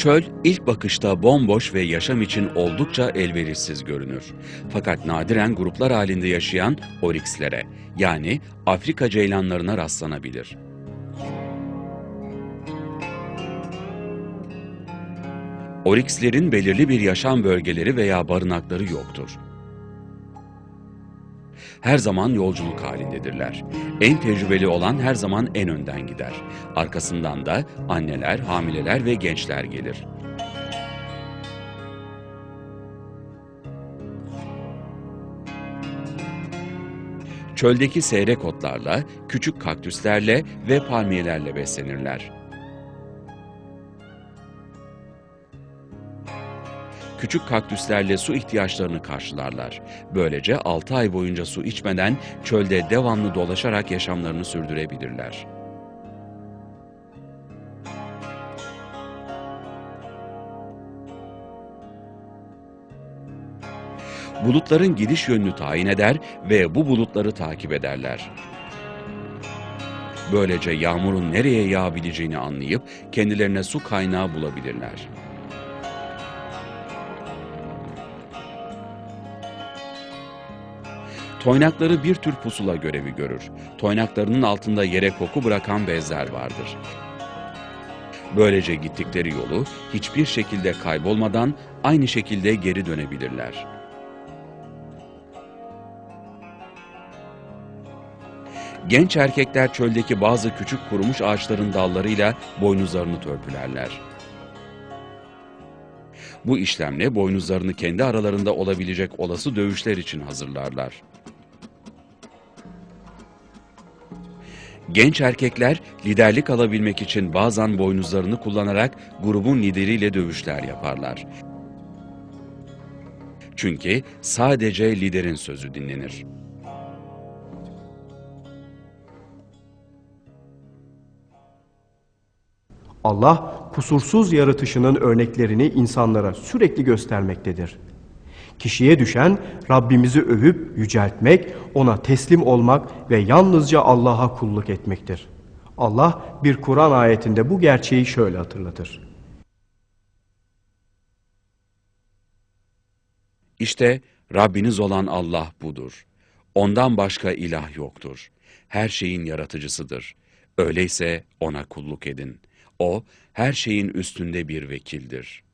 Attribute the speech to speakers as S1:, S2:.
S1: Çöl ilk bakışta bomboş ve yaşam için oldukça elverişsiz görünür. Fakat nadiren gruplar halinde yaşayan orikslere yani Afrika ceylanlarına rastlanabilir. Orikslerin belirli bir yaşam bölgeleri veya barınakları yoktur. Her zaman yolculuk halindedirler. En tecrübeli olan her zaman en önden gider. Arkasından da anneler, hamileler ve gençler gelir. Çöldeki seyrek otlarla, küçük kaktüslerle ve palmiyelerle beslenirler. Küçük kaktüslerle su ihtiyaçlarını karşılarlar. Böylece 6 ay boyunca su içmeden çölde devamlı dolaşarak yaşamlarını sürdürebilirler. Bulutların gidiş yönünü tayin eder ve bu bulutları takip ederler. Böylece yağmurun nereye yağabileceğini anlayıp kendilerine su kaynağı bulabilirler. Toynakları bir tür pusula görevi görür. Toynaklarının altında yere koku bırakan bezler vardır. Böylece gittikleri yolu hiçbir şekilde kaybolmadan aynı şekilde geri dönebilirler. Genç erkekler çöldeki bazı küçük kurumuş ağaçların dallarıyla boynuzlarını törpülerler. Bu işlemle boynuzlarını kendi aralarında olabilecek olası dövüşler için hazırlarlar. Genç erkekler liderlik alabilmek için bazen boynuzlarını kullanarak grubun lideriyle dövüşler yaparlar. Çünkü sadece liderin sözü dinlenir.
S2: Allah kusursuz yaratışının örneklerini insanlara sürekli göstermektedir. Kişiye düşen Rabbimizi övüp yüceltmek, ona teslim olmak ve yalnızca Allah'a kulluk etmektir. Allah bir Kur'an ayetinde bu gerçeği şöyle hatırlatır.
S1: İşte Rabbiniz olan Allah budur. Ondan başka ilah yoktur. Her şeyin yaratıcısıdır. Öyleyse ona kulluk edin. O her şeyin üstünde bir vekildir.''